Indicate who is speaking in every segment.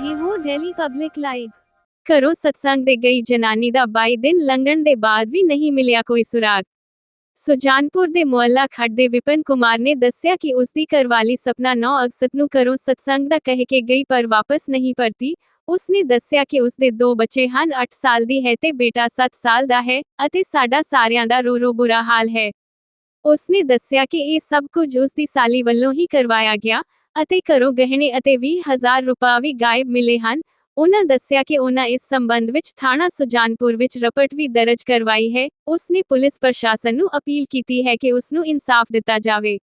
Speaker 1: Delhi Public Live
Speaker 2: ਘਰੋਂ ਸਤਸੰਗ ਦੇ ਗਈ ਜਨਾਨੀ ਦਾ 22 ਦਿਨ ਲੰਘਣ ਦੇ ਬਾਅਦ ਵੀ ਨਹੀਂ ਮਿਲਿਆ ਕੋਈ ਸੁਰਾਗ। ਸੁਜਾਨਪੁਰ ਦੇ ਮੁਹੱਲਾ ਖੱਡ ਦੇ ਵਿਪਨ ਕੁਮਾਰ ਨੇ ਦੱਸਿਆ ਕਿ ਉਸ ਦੀ ਘਰਵਾਲੀ ਸਪਨਾ 9 ਅਗਸਤ ਨੂੰ ਘਰੋਂ ਸਤਸੰਗ ਦਾ ਕਹਿ ਕੇ ਗਈ ਪਰ ਵਾਪਸ ਨਹੀਂ ਪਰਤੀ। ਉਸ ਨੇ ਦੱਸਿਆ ਕਿ ਉਸ ਦੇ ਦੋ ਬੱਚੇ ਹਨ 8 ਸਾਲ ਦੀ ਹੈ ਤੇ ਬੇਟਾ 7 ਸਾਲ ਦਾ ਹੈ ਅਤੇ ਸਾਡਾ ਸਾਰਿਆਂ ਦਾ ਰੋ ਰੋ ਬੁਰਾ ਹਾਲ ਹੈ। ਉਸ ਨੇ ਦੱਸਿਆ ਕਿ ਇਹ ਸਭ ਕੁਝ ਉਸ ਦੀ ਸਾਲੀ ਵੱਲੋਂ ਹੀ ਕਰਵਾਇਆ ਗਿਆ ਅਤੇ ਘਰੋਂ ਗਹਿਣੇ ਅਤੇ 20000 ਰੁਪਏ ਵੀ ਗਾਇਬ ਮਿਲੇ ਹਨ। ਉਨ੍ਹਾਂ ਦੱਸਿਆ ਕਿ ਉਨ੍ਹਾਂ ਇਸ ਸੰਬੰਧ ਵਿੱਚ ਥਾਣਾ ਸੁਜਾਨਪੁਰ ਵਿੱਚ ਰਪਟ ਵੀ ਦਰਜ ਕਰਵਾਈ ਹੈ। ਉਸ ਨੇ ਪੁਲਿਸ ਪ੍ਰਸ਼ਾਸਨ ਨੂੰ ਅਪੀਲ ਕੀਤੀ ਹੈ ਕਿ ਉਸ ਨੂੰ ਇਨਸਾਫ ਦਿੱਤਾ ਜਾਵੇ।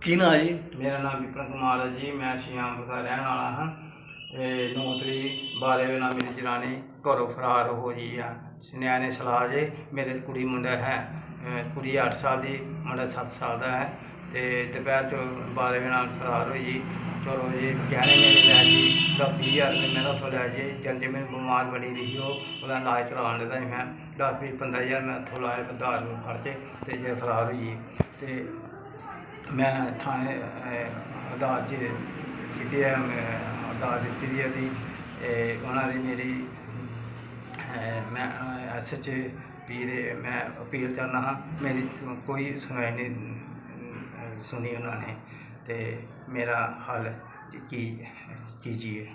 Speaker 3: ਕੀ ਨਾਂ ਜੀ?
Speaker 4: ਮੇਰਾ ਨਾਮ ਵਿਪਨ ਕੁਮਾਰ ਹੈ ਜੀ। ਮੈਂ ਸ਼ਿਆਮਪੁਰ ਦਾ ਰਹਿਣ ਵਾਲਾ ਹਾਂ। ਤੇ 9 ਤਰੀਕ ਬਾਰੇ ਵੇਲਾ ਮੇਰੀ ਜਨਾਨੀ ਘਰੋਂ ਫਰਾਰ ਹੋ ਗਈ ਆ। ਨਿਆਣੇ ਸਲਾਹ ਜੇ ਮੇਰੇ ਕੁੜੀ ਮੁੰਡਾ ਹੈ ਕੁੜੀ 8 ਸਾਲ ਦੀ ਮੁੰਡਾ 7 ਸਾਲ ਦਾ ਹੈ। ਤੇ ਦੁਪਹਿਰ ਚੋਂ ਬਾਰੇ ਨਾਲ ਫਰਾਰ ਹੋਈ ਜੀ। ਚਲੋ ਜੀ ਗਹਿਣੇ ਮੇਰੇ ਲੈ ਜੀ। ਦਾ 20000 ਰੁਪਏ ਮੇਰਾ ਉੱਥੋਂ ਲੈ ਜੀ। ਜਦ ਮੈਨੂੰ ਬਿਮਾਰ ਬਣੀ ਰਹੀ ਉਹ ਉਹਦਾ ਇਲਾਜ ਕਰਾਉਣ ਲੱਗਾ ਸੀ ਮੈਂ। ਦਸ ਵੀਹ 15000 ਮੈਂ ਉੱਥੋਂ ਲਾਇਆ ਆਧਾਰ ਨੂੰ ਫੜ ਕੇ ਤੇ ਜੇ ਫਰਾਰ ਹੋਈ ਜੀ। ਤੇ ਮੈਂ ਥਾਣੇ ਅਹ, ਅਦਾਲਤ ਜੀ ਕੀਤੀ ਹੈ ਮੈਂ ਅਦਾਲਤ ਦਿੱਤੀ ਦੀ ਉਹਦੀ। ਇਹ ਉਹਨਾਂ ਦੀ ਮੇਰੀ ਅਹ, ਮੈਂ ਐਸਐਚ ਪੀ ਦੇ ਮੈਂ ਅਪੀਲ ਕਰਨਾ ਹਾਂ। ਮੇਰੀ ਕੋਈ ਸੁਣਵਾਈ ਨਹੀਂ ਸੁਣੀ ਉਹਨਾਂ ਨੇ ਤੇ ਮੇਰਾ ਹੱਲ ਕੀ ਕੀਜੀਏ